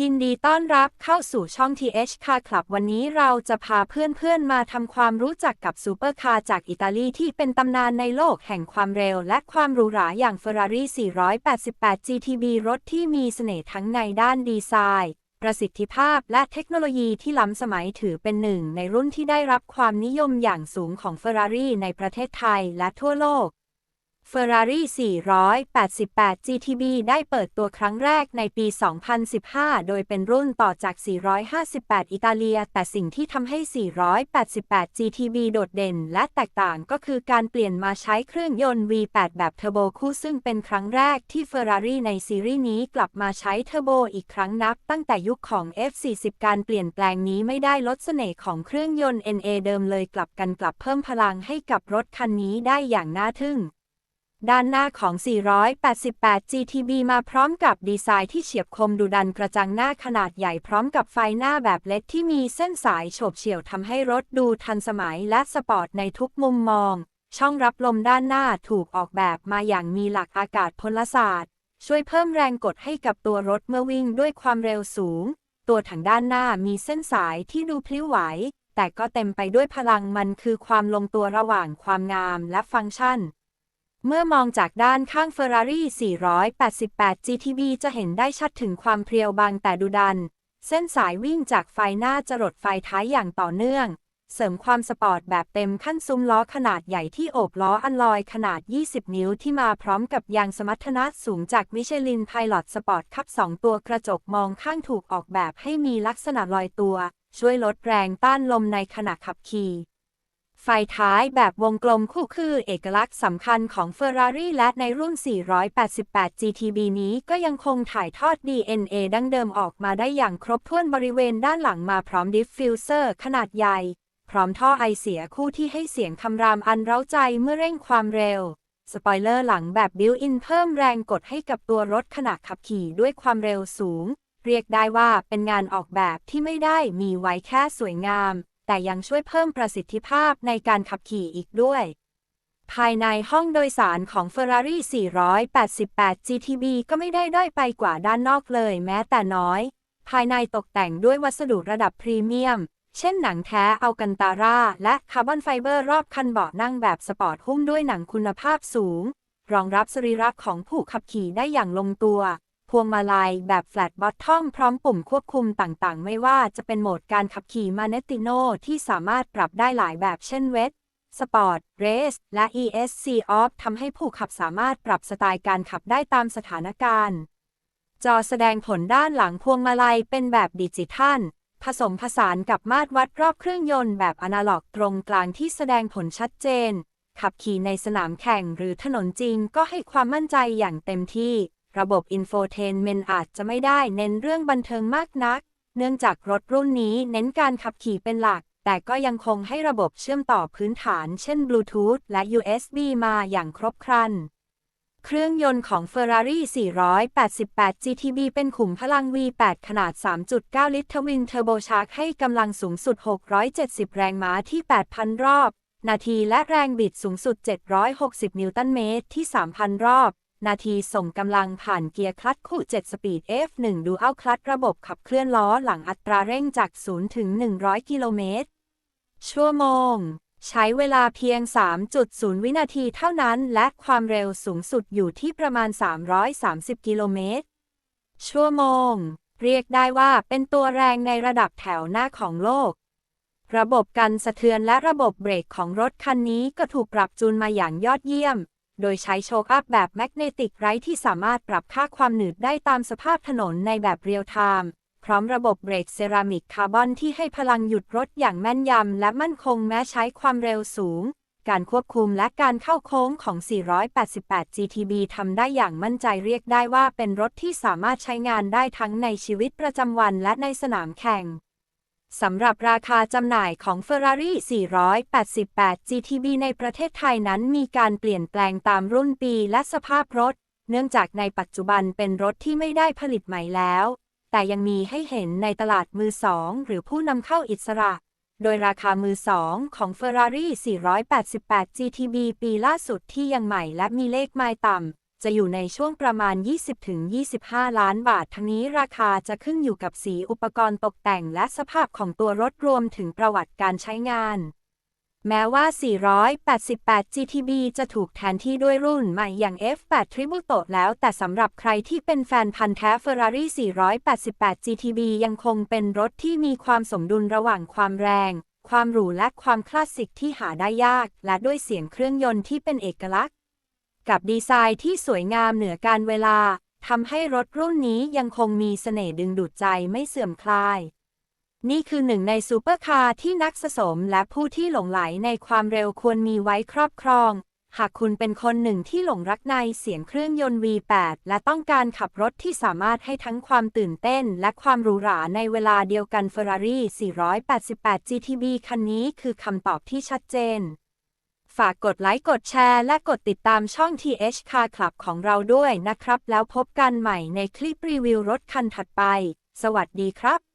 ยินดีต้อนรับเข้าสู่ช่อง TH Car Club วันนี้เราจะพาเพื่อนๆ มาทำความรู้จักกับซูเปอร์คาร์จากอิตาลีที่เป็นตำนานในโลกแห่งความเร็วและความหรูหราอย่าง Ferrari 488 GTB รถที่มีเสน่ห์ทั้งในด้านดีไซน์ ประสิทธิภาพและเทคโนโลยีที่ล้ำสมัยถือเป็นหนึ่งในรุ่นที่ได้รับความนิยมอย่างสูงของ Ferrari ในประเทศไทยและทั่วโลก Ferrari 488 GTB ได้เปิดตัวครั้งแรกในปี 2015 โดยเป็นรุ่นต่อจาก 458 อิตาเลีย แต่สิ่งที่ทำให้ 488 GTB โดดเด่นและแตกต่างก็คือการเปลี่ยนมาใช้เครื่องยนต์ V8 แบบเทอร์โบคู่ซึ่งเป็นครั้งแรกที่ Ferrari ในซีรีส์นี้กลับมาใช้เทอร์โบอีกครั้งนับ ตั้งแต่ยุคของ F40 การเปลี่ยนแปลงนี้ไม่ได้ลดเสน่ห์ของเครื่องยนต์ NA เดิมเลยกลับกันกลับเพิ่มพลังให้กับรถคันนี้ได้อย่างน่าทึ่ง ด้านหน้าของ 488 GTB มาพร้อมกับดีไซน์ที่เฉียบคมดุดันกระจังหน้าขนาดใหญ่พร้อมกับไฟหน้าแบบเล็กที่มีเส้นสายโฉบเฉี่ยวทำให้รถดูทันสมัยและสปอร์ตในทุกมุมมอง ช่องรับลมด้านหน้าถูกออกแบบมาอย่างมีหลักอากาศพลศาสตร์ ช่วยเพิ่มแรงกดให้กับตัวรถเมื่อวิ่งด้วยความเร็วสูง ตัวถังด้านหน้ามีเส้นสายที่ดูพลิ้วไหว แต่ก็เต็มไปด้วยพลังมันคือความลงตัวระหว่างความงามและฟังก์ชัน เมื่อมองจากด้านข้าง Ferrari 488 GTB จะเห็นได้ชัดถึงความเพรียวบางแต่ดุดัน เส้นสายวิ่งจากไฟหน้าจรดไฟท้ายอย่างต่อเนื่อง เสริมความสปอร์ตแบบเต็มขั้นซุ้มล้อขนาดใหญ่ที่โอบล้ออันลอยขนาด 20 นิ้วที่มาพร้อมกับยางสมรรถนะสูงจากมิชลินไพลอตสปอร์ตคับ 2 ตัวกระจกมองข้างถูกออกแบบให้มีลักษณะลอยตัว ช่วยลดแรงต้านลมในขณะขับขี่ ไฟท้ายแบบวงกลมคู่คือเอกลักษณ์สำคัญของ Ferrari และในรุ่น 488 GTB นี้ก็ยังคงถ่ายทอด DNA ดั้งเดิมออกมาได้อย่างครบถ้วนบริเวณด้านหลังมาพร้อมดิฟฟิวเซอร์ขนาดใหญ่ พร้อมท่อไอเสียคู่ที่ให้เสียงคำรามอันเร้าใจเมื่อเร่งความเร็ว สปอยเลอร์หลังแบบบิวอินเพิ่มแรงกดให้กับตัวรถขณะขับขี่ด้วยความเร็วสูง เรียกได้ว่าเป็นงานออกแบบที่ไม่ได้มีไว้แค่สวยงาม แต่ยังช่วยเพิ่มประสิทธิภาพในการขับขี่อีกด้วย ภายในห้องโดยสารของ Ferrari 488 GTB ก็ไม่ได้ด้อยไปกว่าด้านนอกเลยแม้แต่น้อย ภายในตกแต่งด้วยวัสดุระดับพรีเมียม เช่นหนังแท้อัลกันตาร่า และคาร์บอนไฟเบอร์รอบคันเบาะนั่งแบบสปอร์ตหุ้มด้วยหนังคุณภาพสูง รองรับสรีระของผู้ขับขี่ได้อย่างลงตัว พวงมาลัยแบบแฟลตบอททอมพร้อมปุ่มควบคุมต่างๆ ไม่ว่าจะเป็นโหมดการขับขี่มาเนติโนที่สามารถปรับได้หลายแบบเช่นเวทสปอร์ต เรส และ ESC Off ทำให้ผู้ขับสามารถปรับสไตล์การขับได้ตามสถานการณ์ จอแสดงผลด้านหลังพวงมาลัยเป็นแบบดิจิทัล ผสมผสานกับมาตรวัดรอบเครื่องยนต์แบบอนาล็อกตรงกลางที่แสดงผลชัดเจน ขับขี่ในสนามแข่งหรือถนนจริงก็ให้ความมั่นใจอย่างเต็มที่ ระบบอินโฟเทนเมนอาจจะไม่ได้เน้นเรื่องบันเทิงมากนัก เนื่องจากรถรุ่นนี้เน้นการขับขี่เป็นหลัก แต่ก็ยังคงให้ระบบเชื่อมต่อพื้นฐานเช่นบลูทูธและ USB มาอย่างครบครัน เครื่องยนต์ของ Ferrari 488 GTB เป็นขุมพลัง V8 ขนาด 3.9 ลิตรทวินเทอร์โบชาร์กให้กำลังสูงสุด 670 แรงม้าที่ 8,000 รอบ นาทีและแรงบิดสูงสุด 760 นิวตันเมตรที่ 3,000 รอบ นาทีส่งกำลังผ่านเกียร์คลัตช์คู่7สปีด F1 ดูอัลคลัตระบบขับเคลื่อนล้อหลังอัตราเร่งจาก 0 ถึง 100 กิโลเมตร ชั่วโมง ใช้เวลาเพียง 3.0 วินาทีเท่านั้น และความเร็วสูงสุดอยู่ที่ประมาณ 330 กิโลเมตร ชั่วโมง เรียกได้ว่าเป็นตัวแรงในระดับแถวหน้าของโลก ระบบกันสะเทือนและระบบเบรกของรถคันนี้ก็ถูกปรับจูนมาอย่างยอดเยี่ยม โดยใช้โชคอัพแบบแมกเนติกไรที่สามารถปรับค่าความหนืดได้ตามสภาพถนนในแบบเรียลไทม์พร้อมระบบเบรกเซรามิกคาร์บอนที่ให้พลังหยุดรถอย่างแม่นยำและมั่นคงแม้ใช้ความเร็วสูง การควบคุมและการเข้าโค้งของ 488 GTB ทำได้อย่างมั่นใจเรียกได้ว่าเป็นรถที่สามารถใช้งานได้ทั้งในชีวิตประจำวันและในสนามแข่ง สำหรับราคาจำหน่ายของ Ferrari 488 GTB ในประเทศไทยนั้นมีการเปลี่ยนแปลงตามรุ่นปีและสภาพรถ เนื่องจากในปัจจุบันเป็นรถที่ไม่ได้ผลิตใหม่แล้ว แต่ยังมีให้เห็นในตลาดมือสองหรือผู้นำเข้าอิสระ โดยราคามือสองของ Ferrari 488 GTB ปีล่าสุดที่ยังใหม่และมีเลขไมล์ต่ำ จะอยู่ในช่วงประมาณ 20-25 ล้านบาท ทั้งนี้ราคาจะขึ้นอยู่กับสีอุปกรณ์ตกแต่งและสภาพของตัวรถรวมถึงประวัติการใช้งาน แม้ว่า 488 GTB จะถูกแทนที่ด้วยรุ่นใหม่อย่าง F8 Tributo แล้ว แต่สำหรับใครที่เป็นแฟนพันธ์แท้ Ferrari 488 GTB ยังคงเป็นรถที่มีความสมดุลระหว่างความแรงความหรูและความคลาสสิกที่หาได้ยาก และด้วยเสียงเครื่องยนต์ที่เป็นเอกลักษณ์ กับดีไซน์ที่สวยงามเหนือการเวลาทำให้รถรุ่นนี้ยังคงมีเสน่ห์ดึงดูดใจไม่เสื่อมคลาย นี่คือหนึ่งในซูเปอร์คาร์ที่นักสะสมและผู้ที่หลงไหลในความเร็วควรมีไว้ครอบครอง หากคุณเป็นคนหนึ่งที่หลงรักในเสียงเครื่องยนต์ V8 และต้องการขับรถที่สามารถให้ทั้งความตื่นเต้นและความหรูหราในเวลาเดียวกัน Ferrari 488 GTB คันนี้คือคำตอบที่ชัดเจน ฝากกดไลค์กดแชร์และกดติดตามช่อง TH Car Club ของเราด้วยนะครับ แล้วพบกันใหม่ในคลิปรีวิวรถคันถัดไป สวัสดีครับ